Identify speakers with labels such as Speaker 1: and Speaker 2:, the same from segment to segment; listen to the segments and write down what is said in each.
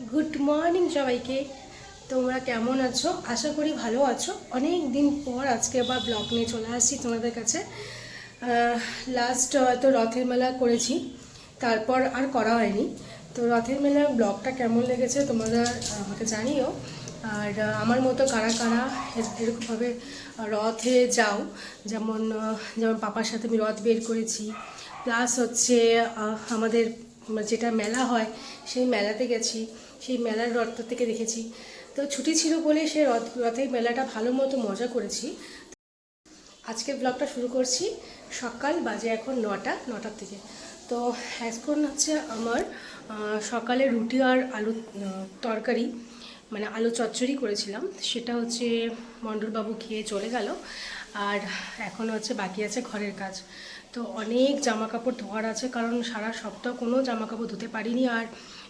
Speaker 1: Good morning সবাইকে। তোমরা কেমন আছো? আশা করি ভালো আছো। অনেক দিন পর আজকে আবার ব্লগ নিয়ে চলে আসছি তোমাদের কাছে। লাস্ট হয়তো রথের মেলা করেছি। তারপর আর করা হয়নি। তো রথের মেলার ব্লগটা কেমন লেগেছে তোমরা আমাকে জানিও। আর আমার মতো কারা কারা এরকমভাবে রথে যাও, যেমন যেমন পাপার সাথে আমি রথ বের করেছি। প্লাস হচ্ছে আমাদের যেটা মেলা হয়, সেই মেলাতে গেছি, সেই মেলার রথটা থেকে দেখেছি। তো ছুটি ছিল বলে সে রথ রথের মেলাটা ভালো মতো মজা করেছি। আজকের ব্লগটা শুরু করছি সকাল বাজে এখন নটা, নটার থেকে তো এখন হচ্ছে আমার সকালে রুটি আর আলু তরকারি মানে আলু চচ্চড়ি করেছিলাম। সেটা হচ্ছে মণ্ডলবাবু খেয়ে চলে গেল। আর এখন হচ্ছে বাকি আছে ঘরের কাজ। তো অনেক জামা কাপড় ধোয়ার আছে কারণ সারা সপ্তাহ কোনো জামা কাপড় ধুতে পারিনি আর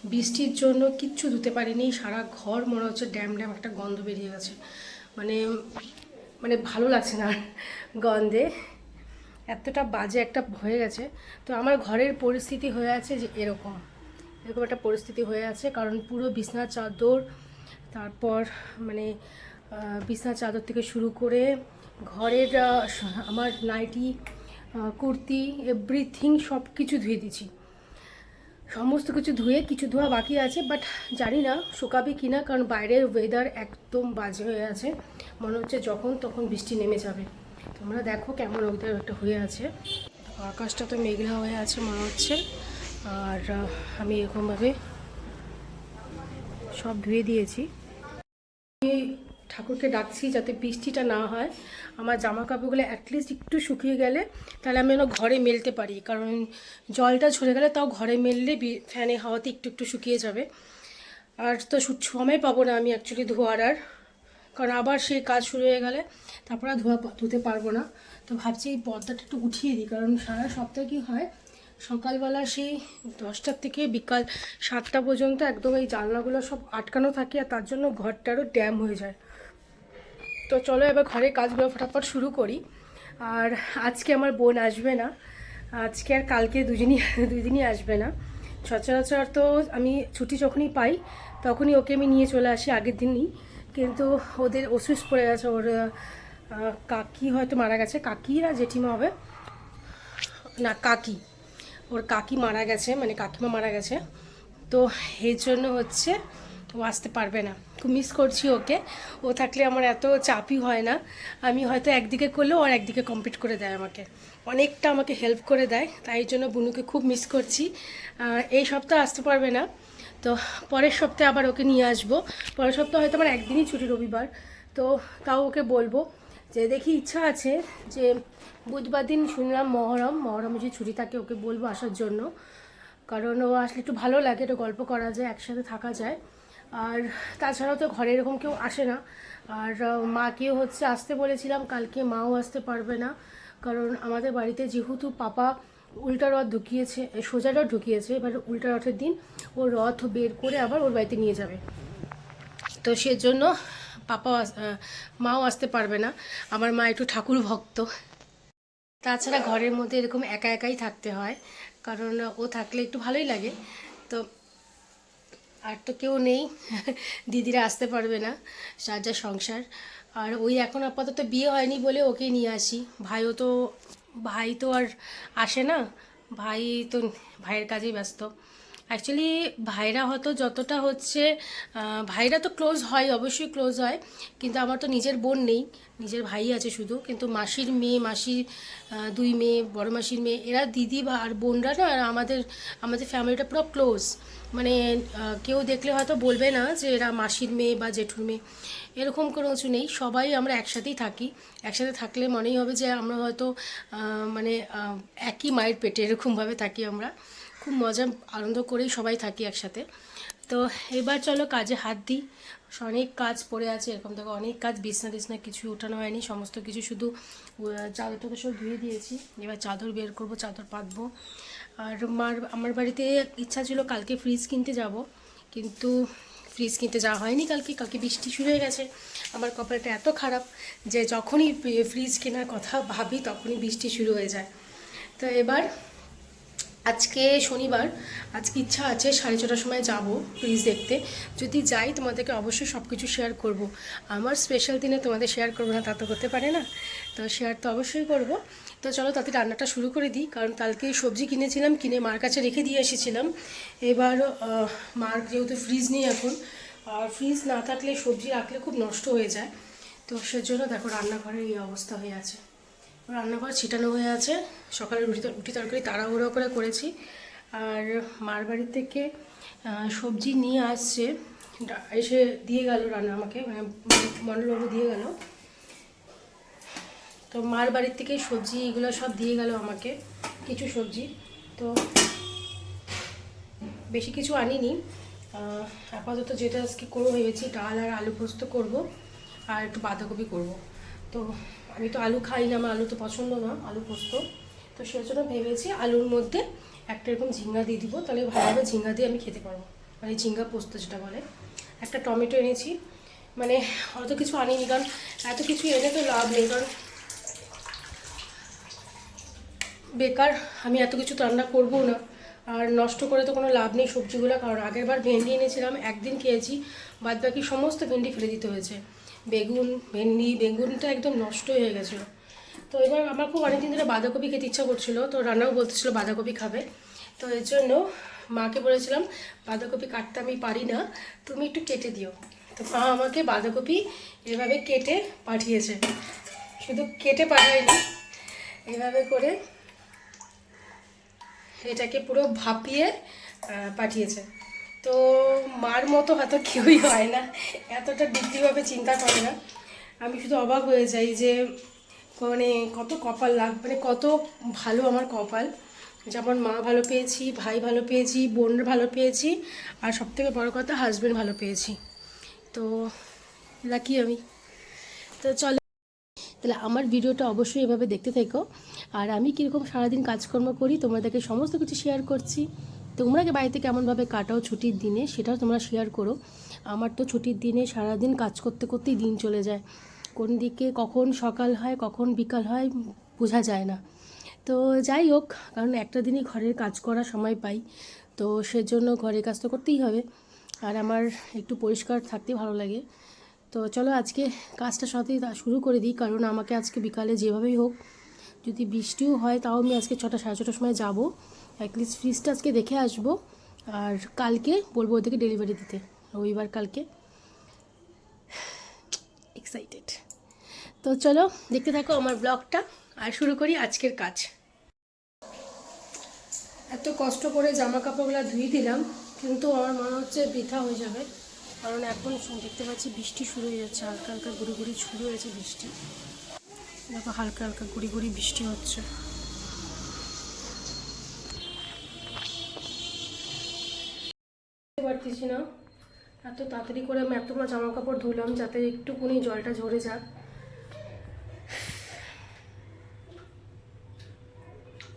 Speaker 1: বৃষ্টির জন্য কিচ্ছু ধুতে পারিনি। সারা ঘর মনে হচ্ছে ড্যাম ড্যাম একটা গন্ধ বেরিয়ে গেছে। মানে মানে ভালো লাগছে না গন্ধে। এতটা বাজে একটা হয়ে গেছে। তো আমার ঘরের পরিস্থিতি হয়ে আছে যে এরকম। এরকম একটা পরিস্থিতি হয়ে আছে কারণ পুরো বিছনার চাদর তারপর মানে আহ, বিছনার চাদর থেকে শুরু করে ঘরের আমার নাইটি কুর্তি এভরিথিং সব কিছু ধুয়ে দিচ্ছি সমস্ত কিছু ধুয়ে কিছু ধোয়া বাকি আছে বাট জানি না শুকাবে কি না কারণ বাইরের ওয়েদার একদম বাজে হয়ে আছে। মনে হচ্ছে যখন তখন বৃষ্টি নেমে যাবে। তোমরা দেখো কেমন ওয়েদার একটা হয়ে আছে। আকাশটা তো মেঘলা হয়ে আছে মনে হচ্ছে। আর আমি এরকমভাবে সব ধুয়ে দিয়েছি। ঠাকুরকে ডাকছি যাতে বৃষ্টিটা না হয়। আমার জামা কাপড়গুলো অ্যাটলিস্ট একটু শুকিয়ে গেলে তাহলে আমি যেন ঘরে মেলতে পারি। কারণ জলটা ঝরে গেলে তাও ঘরে মেললে ফ্যানে হাওয়াতে একটু একটু শুকিয়ে যাবে। আর তো সময় পাবো না আমি অ্যাকচুয়ালি ধোয়ার আর। কারণ আবার সেই কাজ শুরু হয়ে গেলে তারপর আর ধোয়া, ধুতে পারব না। তো ভাবছি এই পর্দাটা একটু উঠিয়ে দিই। কারণ সারা সপ্তাহে কী হয়, সকালবেলা সেই দশটার থেকে বিকাল সাতটা পর্যন্ত একদম এই জানলাগুলো সব আটকানো থাকে আর তার জন্য ঘরটারও ড্যাম হয়ে যায়। তো চলো এবার ঘরের কাজগুলো ফটাফট শুরু করি। আর আজকে আমার বোন আসবে না। আজকে আর কালকে দুজনই দুদিনই আসবে না। সচরাচর তো আমি ছুটি যখনই পাই, তখনই ওকে আমি নিয়ে চলে আসি আগের দিনই। কিন্তু ওদের অসুস্থ পড়ে গেছে, ওর কাকি হয়তো মারা গেছে। কাকি না জেঠিমা হবে? না, কাকি। ওর কাকি মারা গেছে মানে কাকিমা মারা গেছে। তো এই জন্য হচ্ছে ও আসতে পারবে না। খুব মিস করছি ওকে। ও থাকলে আমার এত চাপই হয় না। আমি হয়তো একদিকে করলেও আর একদিকে কমপ্লিট করে দেয় আমাকে। অনেকটা আমাকে হেল্প করে দেয়। তাই জন্য বুনুকে খুব মিস করছি। এই সপ্তাহ আসতে পারবে না। তো পরের সপ্তাহে আবার ওকে নিয়ে আসব। পরের সপ্তাহে হয়তো আমার একদিনই ছুটি রবিবার। তো তাও ওকে বলব যে দেখি ইচ্ছা আছে যে বুধবার দিন শুনলাম মহরম। মহরমে যে ছুটি থাকে ওকে বলব আসার জন্য। কারণ ও আসলে একটু ভালো লাগে। একটু গল্প করা যায়, একসাথে থাকা যায়। আর তাছাড়াও তো ঘরে এরকম কেউ আসে না। আর মাকেও হচ্ছে আসতে বলেছিলাম, কালকে মাও আসতে পারবে না। কারণ আমাদের বাড়িতে যেহেতু পাপা উল্টা রথ ঢুকিয়েছে সোজা রথ ঢুকিয়েছে, এবার উল্টা রথের দিন ও রথ বের করে আবার ওর বাড়িতে নিয়ে যাবে। তো সেজন্য পাপাও মাও আসতে পারবে না। আমার মা একটু ঠাকুর ভক্ত। তাছাড়া ঘরের মধ্যে এরকম একা একাই থাকতে হয়, কারণ ও থাকলে একটু ভালোই লাগে। তো আর তো কেউ নেই। দিদিরা আসতে পারবে না যা সংসার। আর ওই এখন আপাতত বিয়ে হয়নি বলে ওকে নিয়ে আসি। ভাইও তো, ভাই তো আর আসে না। ভাই তো ভাইয়ের কাজেই ব্যস্ত। অ্যাকচুয়ালি ভাইরা হয়তো যতটা হচ্ছে ভাইরা তো ক্লোজ হয়, অবশ্যই ক্লোজ হয়, কিন্তু আমার তো নিজের বোন নেই, নিজের ভাই আছে শুধু, কিন্তু মাসির মেয়ে, মাসির দুই মেয়ে, বড় মাসির মেয়ে, এরা দিদি বা, আর বোনরা না আমাদের আমাদের ফ্যামিলিটা পুরো ক্লোজ মানে কেউ দেখলে হয়তো বলবে না যে এরা মাসির মেয়ে বা জেঠুর মেয়ে, এরকম কোনো কিছু নেই, সবাই আমরা একসাথেই থাকি। একসাথে থাকলে মনেই হবে যে আমরা হয়তো মানে একই মায়ের পেটে এরকমভাবে থাকি আমরা। খুব মজা আনন্দ করেই সবাই থাকি একসাথে। তো এবার চলো কাজে হাত দিই। অনেক কাজ পড়ে আছে এরকম দেখো অনেক কাজ বিছনা টিছনা কিছু উঠানো হয়নি সমস্ত কিছু শুধু আহ, চাদর টাদর সব ধুয়ে দিয়েছি। এবার চাদর বের করব চাদর পাতবো। আর মার আমার বাড়িতে ইচ্ছা ছিল কালকে ফ্রিজ কিনতে যাব কিন্তু ফ্রিজ কিনতে যাওয়া হয়নি কালকে কালকে বৃষ্টি শুরু হয়ে গেছে। আমার কপালটা এত খারাপ যে যখনই ফ্রিজ কেনার কথা ভাবি তখনই বৃষ্টি শুরু হয়ে যায়। তো এবার আজকে শনিবার, আজকে ইচ্ছা আছে সাড়ে ছটার সময় যাব প্লিজ দেখতে। যদি যাই তোমাদেরকে অবশ্যই সব কিছু শেয়ার করব। আমার স্পেশাল দিনে তোমাদের শেয়ার করব না, তা তো করতে পারে না। তো শেয়ার তো অবশ্যই করব। তো চলো তাতে রান্নাটা শুরু করে দিই, কারণ কালকে সবজি কিনেছিলাম, কিনে মার কাছে রেখে দিয়ে এসেছিলাম। এবার মার যেহেতু ফ্রিজ নেই এখন, আর ফ্রিজ না থাকলে সবজি রাখলে খুব নষ্ট হয়ে যায়। তো সেজন্য দেখো রান্নাঘরের এই অবস্থা হয়ে আছে। রান্নাঘর ছিটানো হয়ে আছে। সকালে রুটি রুটি তরকারি তাড়াহুড়ো করে করেছি। আর মার বাড়ি থেকে সবজি নিয়ে আসছে। এসে দিয়ে গেল রান্না আমাকে মানে মন্ডলবাবু দিয়ে গেল। তো মার বাড়ির থেকে সবজি এগুলো সব দিয়ে গেল আমাকে, কিছু সবজি। তো বেশি কিছু আনিনি। আপাতত যেটা আজকে করব ভেবেছি ডাল আর আলু পোস্ত করব, আর একটু বাঁধাকপি করব। তো আমি তো আলু খাই না, আমার আলু তো পছন্দ না, আলু পোস্ত। তো সেজন্য ভেবেছি আলুর মধ্যে একটা এরকম ঝিঙ্গা দিয়ে দিব, তাহলে ভালোভাবে ঝিঙ্গা দিয়ে আমি খেতে পারব। মানে ঝিঙ্গা পোস্ত যেটা বলে। একটা টমেটো এনেছি। মানে অত কিছু আনিনি, কারণ এত কিছু এনে তো লাভ নেই, কারণ বেকার, আমি এত কিছু রান্না করব না। আর নষ্ট করে তো কোনো লাভ নেই সবজিগুলো, কারণ আগের বার ভেন্ডি এনেছিলাম, একদিন খেয়েছি বাদ বাকি সমস্ত ভেন্ডি ফেলে দিতে হয়েছে। বেগুন, ভেন্ডি, বেগুনটা একদম নষ্ট হয়ে গেছিল। তো এবার আমার খুব অনেকদিন ধরে বাঁধাকপি খেতে ইচ্ছা করছিল, তো রান্নাও বলতেছিলো বাঁধাকপি খাবে। তো এর জন্য মাকে বলেছিলাম, বাঁধাকপি কাটতে আমি পারি না, তুমি একটু কেটে দিও। তো মা আমাকে বাঁধাকপি এভাবে কেটে পাঠিয়েছে। শুধু কেটে পাঠায়নি, এভাবে করে এটাকে পুরো ভাপিয়ে পাঠিয়েছে। তো মার মতো হয়তো কেউই হয় না, এতটা ডিগ্রিভাবে চিন্তা করে না। আমি শুধু অবাক হয়ে যাই যে মানে কত কপাল লাগ মানে কত ভালো আমার কপাল। যেমন মা ভালো পেয়েছি, ভাই ভালো পেয়েছি, বোন ভালো পেয়েছি, আর সবথেকে বড় কথা হাজব্যান্ড ভালো পেয়েছি। তো লাকি আমি। তো চলো, তাহলে আমার ভিডিওটা অবশ্যই এভাবে দেখতে থেকো। আর আমি কীরকম সারাদিন কাজকর্ম করি, তোমাদেরকে সমস্ত কিছু শেয়ার করছি। তোমরা কি বাড়িতে কেমনভাবে কাটাও ছুটির দিনে, সেটাও তোমরা শেয়ার করো। আমার তো ছুটির দিনে সারাদিন কাজ করতে করতেই দিন চলে যায়। কোন দিকে কখন সকাল হয়, কখন বিকাল হয়, বোঝা যায় না। তো যাই হোক, কারণ একটা দিনই ঘরের কাজ করার সময় পাই, তো সেজন্য ঘরের কাজ তো করতেই হবে। আর আমার একটু পরিষ্কার থাকতে ভালো লাগে। তো চলো আজকে কাজটা সাথে শুরু করে দিই, কারণ আমাকে আজকে বিকালে যেভাবেই হোক যদি বৃষ্টিও হয়, তাও আমি আজকে ছটা, সাড়ে ছটার সময় যাব। অ্যাটলিস্ট ফ্রিজটা আজকে দেখে আসব। আর কালকে বলব ওদেরকে ডেলিভারি দিতে। রবিবার কালকে। এক্সাইটেড তো চলো, দেখতে থাকো আমার ব্লগটা আর শুরু করি আজকের কাজ। এত কষ্ট করে জামা কাপড়গুলো ধুয়ে দিলাম, কিন্তু আমার মনে হচ্ছে বৃথা হয়ে যাবে। কারণ এখন দেখতে পাচ্ছি বৃষ্টি শুরু হয়ে যাচ্ছে, হালকা হালকা গুড়ি গুড়ি শুরু হয়েছে বৃষ্টি। দেখো, হালকা হালকা গুড়ি গুড়ি বৃষ্টি হচ্ছে। পারতেছি না। এত তাড়াতাড়ি করে আমি এতগুলো জামা কাপড় ধুলাম যাতে একটুকুনি জলটা ঝরে যাক।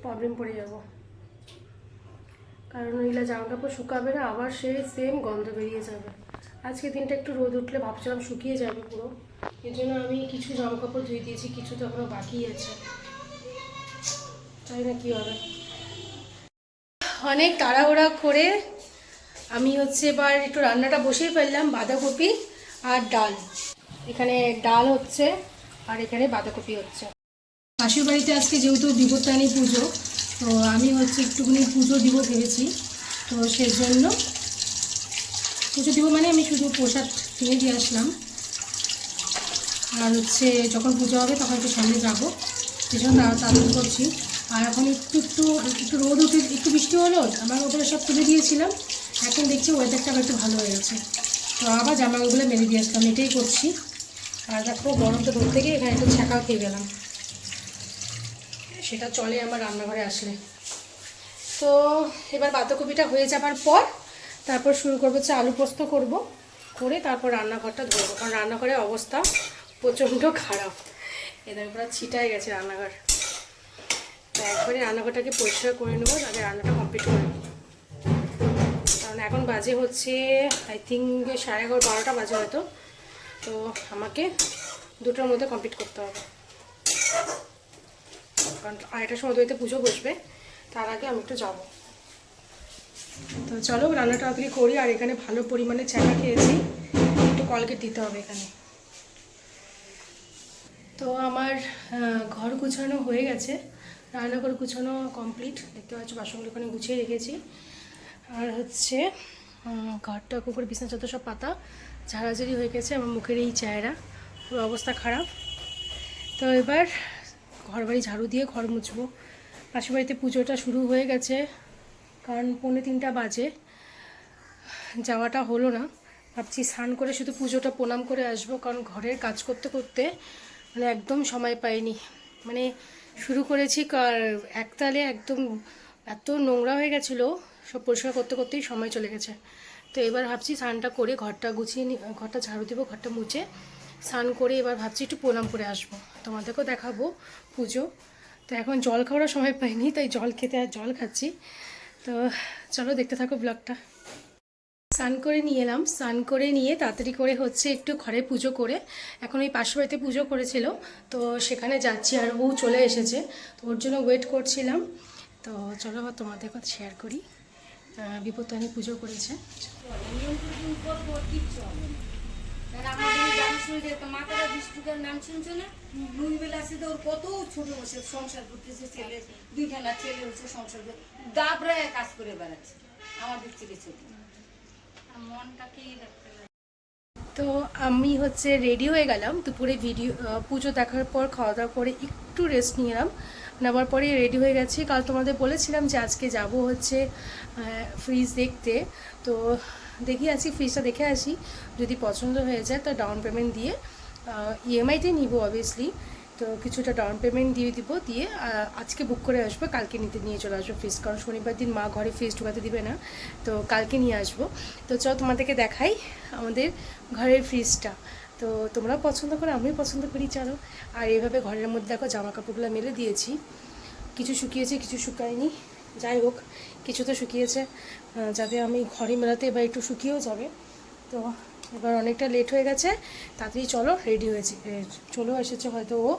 Speaker 1: প্রবলেম পড়ে যাব। কারণ ওইগুলো জামা কাপড় শুকাবে না, আবার সে সেম গন্ধ বেরিয়ে যাবে। আজকে দিনটা একটু রোদ উঠলে ভাবছিলাম শুকিয়ে যাবে পুরো। এই জন্য আমি কিছু জামা কাপড় ধুয়ে দিয়েছি কিছু তো এখনও বাকি আছে। তাই না, কী হবে? অনেক তাড়াহুড়া করে আমি হচ্ছে এবার একটু রান্নাটা বসিয়ে ফেললাম, বাঁধাকপি আর ডাল। এখানে ডাল হচ্ছে আর এখানে বাঁধাকপি হচ্ছে। শাশুর বাড়িতে আজকে যেহেতু বিপত্তানি পুজো, তো আমি হচ্ছে একটুখানি পুজো দিব ভেবেছি। তো সেই জন্য পুজো দিব মানে আমি শুধু প্রসাদ কিনে দিয়ে আসলাম। আর হচ্ছে যখন পুজো হবে তখন একটু সামনে যাব। সেই জন্য তাড়া- তাড়াতাড়ি করছি। আর এখন একটু একটু একটু রোদ উঠে একটু বৃষ্টি হলো আমার ওপরে সব তুলে দিয়েছিলাম। এখন দেখছি ওয়েদারটা আবার একটু ভালো হয়ে গেছে। তো আবার জামাগুলো মেরে দিয়ে আসলাম, এটাই করছি। আর দেখো, গরমটা দূর থেকে এখানে একটু ছ্যাঁকাও খেয়ে গেলাম। সেটা চলে আমার রান্নাঘরে আসলে। তো এবার বাঁধাকপিটা হয়ে যাবার পর তারপর শুরু করব হচ্ছে আলু পোস্ত করব। করে তারপর রান্নাঘরটা ধরবো। কারণ রান্নাঘরের অবস্থা প্রচণ্ড খারাপ। এদের পুরো ছিটায় গেছে রান্নাঘর। তো একবারে রান্নাঘরটাকে পরিষ্কার করে নেব তাদের রান্নাটা কমপ্লিট করে কারণ এখন বাজে হচ্ছে আই থিঙ্ক সাড়ে এগারো, বারোটা বাজে হয়তো। তো আমাকে দুটোর মধ্যে কমপ্লিট করতে হবে। কারণ আড়াইটার সময় তো পুজো বসবে, তার আগে আমি একটু যাব। তো চলো রান্নাটা তাড়াতাড়ি করি, আর এখানে ভালো পরিমাণে চাকা খেয়েছি। একটু কলগেট দিতে হবে এখানে। তো আমার ঘর গুছানো হয়ে গেছে। রান্নাঘর গুছানো কমপ্লিট দেখতে পাচ্ছ বাসনগুলো ওখানে গুছিয়ে রেখেছি। আর হচ্ছে ঘরটা কুকুর বিছানা, যত সব পাতা ঝাড়াঝাড়ি হয়ে গেছে, আমার মুখের এই চেহারা পুরো অবস্থা খারাপ। তো এবার ঘর বাড়ি ঝাড়ু দিয়ে ঘর মুছবো। পাশের বাড়িতে পুজোটা শুরু হয়ে গেছে, কারণ পৌনে তিনটা বাজে। যাওয়াটা হলো না। ভাবছি স্নান করে শুধু পুজোটা প্রণাম করে আসব, কারণ ঘরের কাজ করতে করতে মানে একদম সময় পাইনি। মানে শুরু করেছি কার- একতালে একদম এত নোংরা হয়ে গেছিল, সব পরিষ্কার করতে করতেই সময় চলে গেছে। তো এবার ভাবছি স্নানটা করে ঘরটা গুছিয়ে ঘরটা ঝাড়ু দেবো, ঘরটা মুছে স্নান করে এবার ভাবছি একটু প্রণাম করে আসব। তোমাদেরকেও দেখাবো পুজো। তো এখন জল খাওয়ার সময় পাইনি, তাই জল খেতে আর জল খাচ্ছি। তো চলো দেখতে থাকো ব্লগটা। স্নান করে নিয়ে এলাম। স্নান করে নিয়ে তাড়াতাড়ি করে হচ্ছে একটু ঘরে পুজো করে। এখন ওই পাশের বাড়িতে পুজো করেছিল। তো সেখানে যাচ্ছি আর ও চলে এসেছে। তো ওর জন্য ওয়েট করছিলাম। তো চলো তোমাদের কথা শেয়ার করি। বিপত্তানি পুজো করেছে।
Speaker 2: সংসার আমাদের থেকে ছোট।
Speaker 1: তো আমি হচ্ছে রেডি হয়ে গেলাম, দুপুরে ভিডিও পুজো দেখার পর খাওয়া দাওয়া করে একটু রেস্ট নিলাম। নেওয়ার পরে রেডি হয়ে গেছি। কাল তোমাদের বলেছিলাম যে আজকে যাব হচ্ছে ফ্রিজ দেখতে। তো দেখি আসি ফ্রিজটা দেখে আসি। যদি পছন্দ হয়ে যায়, তো ডাউন পেমেন্ট দিয়ে ইএমআইতে নিব অবভিয়াসলি তো কিছুটা ডাউন পেমেন্ট দিয়ে দিব, দিয়ে আজকে বুক করে আসব, কালকে নিতে নিয়ে চলে আসব ফ্রিজ কারণ শনিবার দিন মা ঘরে ফ্রিজ ঢুকাতে দিবে না, তো কালকে নিয়ে আসব। তো চল তোমাদেরকে দেখাই আমাদের ঘরের ফ্রিজটা তো তোমরাও পছন্দ করো, আমিও পছন্দ করি, চলো। আর এইভাবে ঘরের মধ্যে দেখো জামা কাপড়গুলো মেলে দিয়েছি। কিছু শুকিয়েছে, কিছু শুকায়নি। যাই হোক, কিছু তো শুকিয়েছে যাতে আমি ঘরে মেলাতে এবার একটু শুকিয়েও যাবে। তো এবার অনেকটা লেট হয়ে গেছে, তাড়াতাড়ি চলো রেডি হয়েছে। চলেও এসেছে হয়তো ও।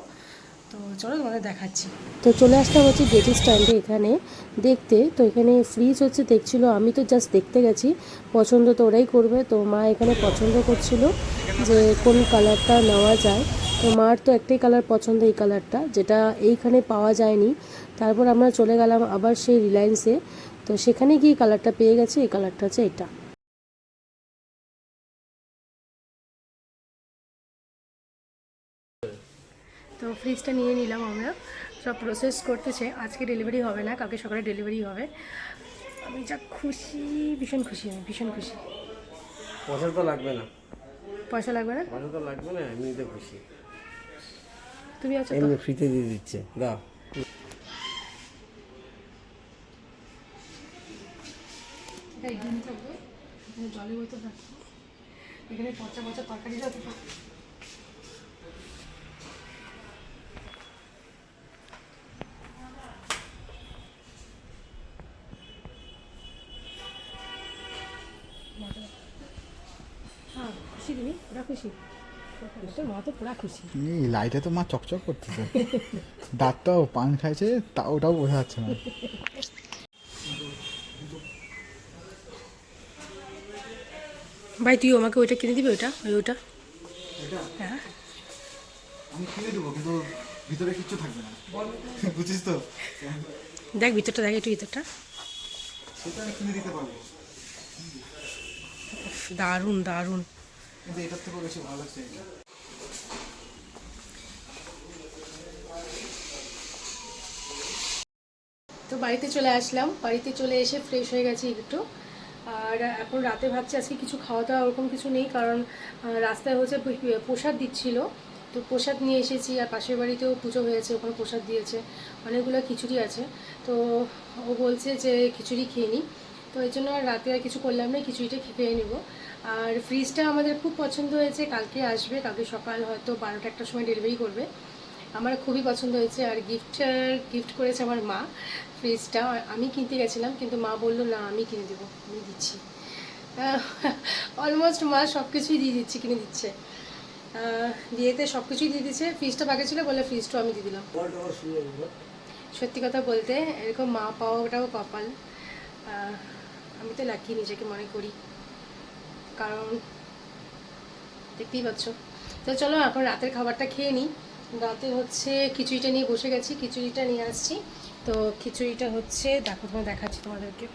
Speaker 1: তো চলো তোমাদের দেখাচ্ছি।
Speaker 3: তো চলে আসলাম হচ্ছে গেটি স্ট্যান্ডে এখানে দেখতে। তো এখানে ফ্রিজ হচ্ছে, দেখছিল, আমি তো জাস্ট দেখতে গেছি। পছন্দ তো ওরাই করবে। তো মা এখানে পছন্দ করছিল যে কোন কালারটা নেওয়া যায়। তো মার তো একটাই কালার পছন্দ এই কালারটা যেটা এইখানে পাওয়া যায়নি। তারপর আমরা চলে গেলাম আবার সেই রিলায়েন্সে তো সেখানে গিয়ে কালারটা পেয়ে গেছে। এই কালারটা হচ্ছে এটা।
Speaker 1: তো ফ্রিজটা নিয়ে নিলাম আমরা। সব প্রসেস করতেছে। আজকে ডেলিভারি হবে না কালকে সকালে ডেলিভারি হবে। আমি যা খুশি ভীষণ খুশি আমি ভীষণ খুশি।
Speaker 4: পয়সা তো লাগবে না।
Speaker 1: পয়সা লাগবে না?
Speaker 4: পয়সা তো লাগবে না এমনিতে খুশি।
Speaker 1: তুমি আছো তো?
Speaker 4: এমনি ফ্রিতে দিয়ে দিচ্ছে। দাও।
Speaker 1: ডিম থাকবে এখানে পচা পচা তরকারি রাখব। খুশি। তোর মা তো পুরা খুশি।
Speaker 5: এই লাইটে তো মা চকচক করতেছে। দাঁতটাও পান খাইছে তা ওটাও বোঝা যাচ্ছে না।
Speaker 1: ভাই তুই আমাকে ওইটা কিনে দিবি ওইটা? ওই ওটা? হ্যাঁ।
Speaker 5: আমি কিনে দেবো কিন্তু ভিতরে কিচ্ছু থাকবে না। বুঝিস তো?
Speaker 1: দেখ ভিতরটা দেখ একটু ভিতরটা।
Speaker 5: সেটা কিনে দিতে পারব।
Speaker 1: উফ, দারুণ দারুণ।
Speaker 5: কিন্তু এটার থেকেও বেশি ভালো লাগছে।
Speaker 1: তো বাড়িতে চলে আসলাম। বাড়িতে চলে এসে ফ্রেশ হয়ে গেছি একটু। আর এখন রাতে ভাবছি আজকে কিছু খাওয়া দাওয়া ওরকম কিছু নেই কারণ রাস্তায় হচ্ছে প্রসাদ দিচ্ছিল। তো প্রসাদ নিয়ে এসেছি আর পাশের বাড়িতেও পুজো হয়েছে, ওখানে প্রসাদ দিয়েছে। অনেকগুলো খিচুড়ি আছে। তো ও বলছে যে খিচুড়ি খেয়ে নিই তো এই জন্য রাতে আর কিছু করলাম না, খিচুড়িটা খেয়ে নেব। আর ফ্রিজটা আমাদের খুব পছন্দ হয়েছে, কালকে আসবে, কালকে সকাল হয়তো বারোটা একটার সময় ডেলিভারি করবে। আমার খুবই পছন্দ হয়েছে আর গিফট গিফট করেছে আমার মা ফ্রিজটা আমি কিনতে গেছিলাম, কিন্তু মা বলল, না, আমি কিনে দেবো, আমি দিচ্ছি। অলমোস্ট মা সব কিছুই দিয়ে দিচ্ছে, কিনে দিচ্ছে। বিয়েতে সব কিছুই দিয়ে দিচ্ছে। ফ্রিজটা বাকি ছিল বলে ফ্রিজটাও আমি দিয়ে দিলাম। সত্যি কথা বলতে, এরকম মা পাওয়াটাও কপাল। আমি তো লাকি নিজেকে মনে করি। কারণ দেখতেই পাচ্ছ। তো চলো এখন রাতের খাবারটা খেয়ে নিই। রাতে হচ্ছে খিচুড়িটা নিয়ে বসে গেছি, খিচুড়িটা নিয়ে আসছি। তো খিচুড়িটা হচ্ছে, দেখো তোমায় দেখাচ্ছি তোমাদেরকে।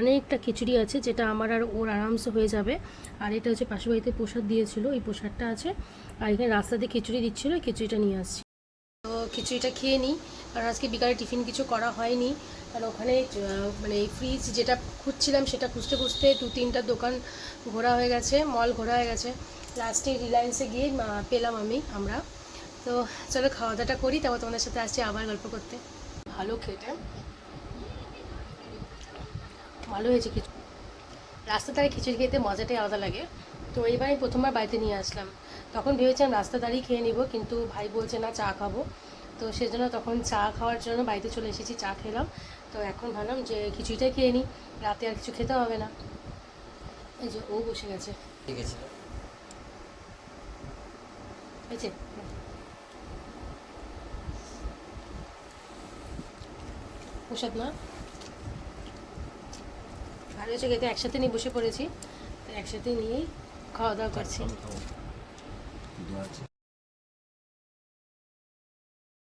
Speaker 1: অনেকটা খিচুড়ি আছে যেটা আমার আর ওর আরামসে হয়ে যাবে। আর এটা হচ্ছে পাশের বাড়িতে প্রসাদ দিয়েছিল ওই প্রসাদটা আছে। আর এখানে রাস্তাতে খিচুড়ি দিচ্ছিল খিচুড়িটা নিয়ে আসছি। তো খিচুড়িটা খেয়ে নিই। কারণ আজকে বিকালে টিফিন কিছু করা হয়নি। কারণ ওখানে মানে এই ফ্রিজ যেটা খুঁজছিলাম সেটা খুঁজতে খুঁজতে দু তিনটা দোকান ঘোরা হয়ে গেছে মল ঘোরা হয়ে গেছে। লাস্টে রিলায়েন্সে গিয়ে পেলাম আমি আমরা। তো চলো খাওয়া দাওয়াটা করি তারপর তোমাদের সাথে আসছি আবার গল্প করতে। ভালো খেতে। ভালো হয়েছে কিছু রাস্তা ধারে খিচুড়ি খেতে মজাটাই আলাদা লাগে। তো এইবার আমি প্রথমবার বাড়িতে নিয়ে আসলাম। তখন ভেবেছিলাম রাস্তা দাঁড়িয়ে খেয়ে নিব কিন্তু ভাই বলছে না চা খাব। তো সেজন্য তখন চা খাওয়ার জন্য বাড়িতে চলে এসেছি চা খেলাম। তো এখন ভাবলাম যে খিচুড়িটাই খেয়ে নিই রাতে আর কিছু খেতে হবে না। এই যে ও বসে গেছে।
Speaker 4: ঠিক আছে।
Speaker 1: হয়েছে প্রসাদ না ভালো হয়েছে খেতে একসাথে নিয়ে বসে পড়েছি। একসাথে নিয়েই খাওয়া দাওয়া করছি। দোয়া আছে